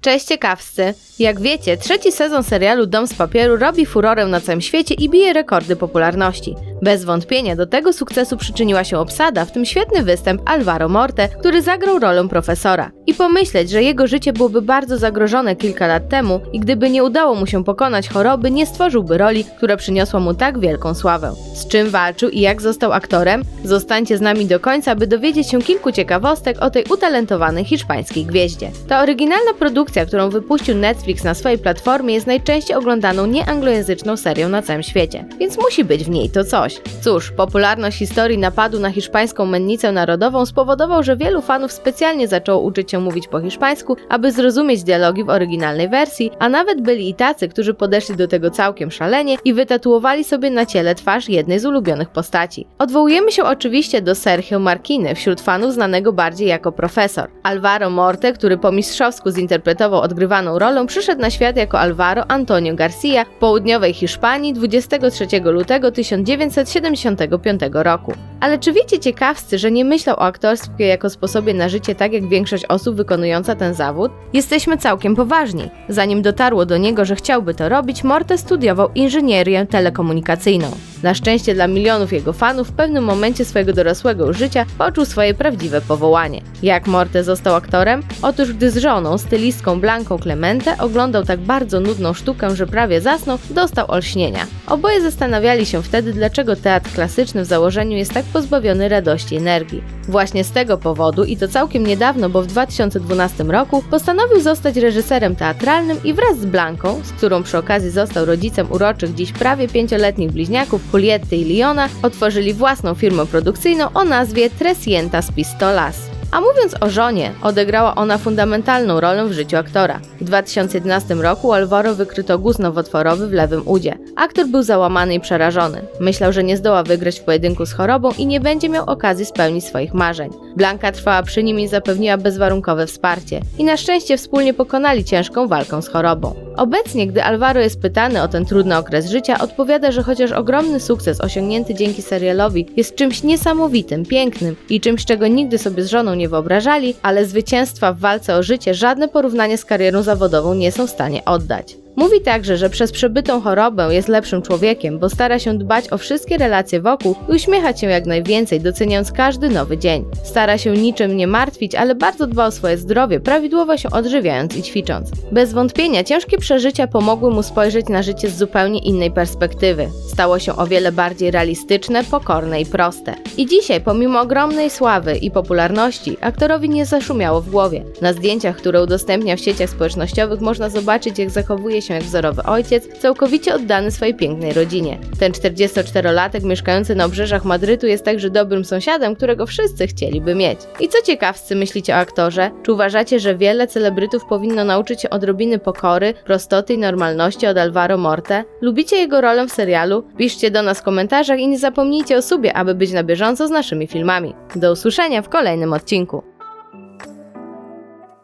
Cześć ciekawscy! Jak wiecie, trzeci sezon serialu Dom z papieru robi furorę na całym świecie i bije rekordy popularności. Bez wątpienia do tego sukcesu przyczyniła się obsada, w tym świetny występ Alvaro Morte, który zagrał rolę profesora. I pomyśleć, że jego życie byłoby bardzo zagrożone kilka lat temu i gdyby nie udało mu się pokonać choroby, nie stworzyłby roli, która przyniosła mu tak wielką sławę. Z czym walczył i jak został aktorem? Zostańcie z nami do końca, by dowiedzieć się kilku ciekawostek o tej utalentowanej hiszpańskiej gwieździe. Ta oryginalna produkcja, którą wypuścił Netflix na swojej platformie, jest najczęściej oglądaną nieanglojęzyczną serią na całym świecie, więc musi być w niej to coś. Cóż, popularność historii napadu na hiszpańską mennicę narodową spowodował, że wielu fanów specjalnie zaczęło uczyć się mówić po hiszpańsku, aby zrozumieć dialogi w oryginalnej wersji, a nawet byli i tacy, którzy podeszli do tego całkiem szalenie i wytatuowali sobie na ciele twarz jednej z ulubionych postaci. Odwołujemy się oczywiście do Sergio Marquiny, wśród fanów znanego bardziej jako profesor. Alvaro Morte, który po mistrzowsku zinterpretował odgrywaną rolę, przyszedł na świat jako Alvaro Antonio Garcia w południowej Hiszpanii 23 lutego 1975 roku. Ale czy wiecie ciekawscy, że nie myślał o aktorstwie jako sposobie na życie tak jak większość osób wykonująca ten zawód? Jesteśmy całkiem poważni. Zanim dotarło do niego, że chciałby to robić, Morte studiował inżynierię telekomunikacyjną. Na szczęście dla milionów jego fanów w pewnym momencie swojego dorosłego życia poczuł swoje prawdziwe powołanie. Jak Morte został aktorem? Otóż gdy z żoną, stylistką Blanką Clemente oglądał tak bardzo nudną sztukę, że prawie zasnął, dostał olśnienia. Oboje zastanawiali się wtedy, dlaczego teatr klasyczny w założeniu jest tak pozbawiony radości i energii. Właśnie z tego powodu, i to całkiem niedawno, bo w 2012 roku, postanowił zostać reżyserem teatralnym i wraz z Blanką, z którą przy okazji został rodzicem uroczych dziś prawie pięcioletnich bliźniaków Juliety i Liona, otworzyli własną firmę produkcyjną o nazwie Trescientas Pistolas. A mówiąc o żonie, odegrała ona fundamentalną rolę w życiu aktora. W 2011 roku Alvaro wykryto guz nowotworowy w lewym udzie. Aktor był załamany i przerażony. Myślał, że nie zdoła wygrać w pojedynku z chorobą i nie będzie miał okazji spełnić swoich marzeń. Blanka trwała przy nim i zapewniła bezwarunkowe wsparcie. I na szczęście wspólnie pokonali ciężką walkę z chorobą. Obecnie, gdy Alvaro jest pytany o ten trudny okres życia, odpowiada, że chociaż ogromny sukces osiągnięty dzięki serialowi jest czymś niesamowitym, pięknym i czymś, czego nigdy sobie z żoną nie wyobrażali, ale zwycięstwa w walce o życie żadne porównanie z karierą zawodową nie są w stanie oddać. Mówi także, że przez przebytą chorobę jest lepszym człowiekiem, bo stara się dbać o wszystkie relacje wokół i uśmiechać się jak najwięcej, doceniając każdy nowy dzień. Stara się niczym nie martwić, ale bardzo dba o swoje zdrowie, prawidłowo się odżywiając i ćwicząc. Bez wątpienia ciężkie przeżycia pomogły mu spojrzeć na życie z zupełnie innej perspektywy. Stało się o wiele bardziej realistyczne, pokorne i proste. I dzisiaj, pomimo ogromnej sławy i popularności, aktorowi nie zaszumiało w głowie. Na zdjęciach, które udostępnia w sieciach społecznościowych, można zobaczyć, jak zachowuje się jak wzorowy ojciec, całkowicie oddany swojej pięknej rodzinie. Ten 44-latek mieszkający na obrzeżach Madrytu jest także dobrym sąsiadem, którego wszyscy chcieliby mieć. I co ciekawscy myślicie o aktorze? Czy uważacie, że wiele celebrytów powinno nauczyć się odrobiny pokory, prostoty i normalności od Alvaro Morte? Lubicie jego rolę w serialu? Piszcie do nas w komentarzach i nie zapomnijcie o subie, aby być na bieżąco z naszymi filmami. Do usłyszenia w kolejnym odcinku.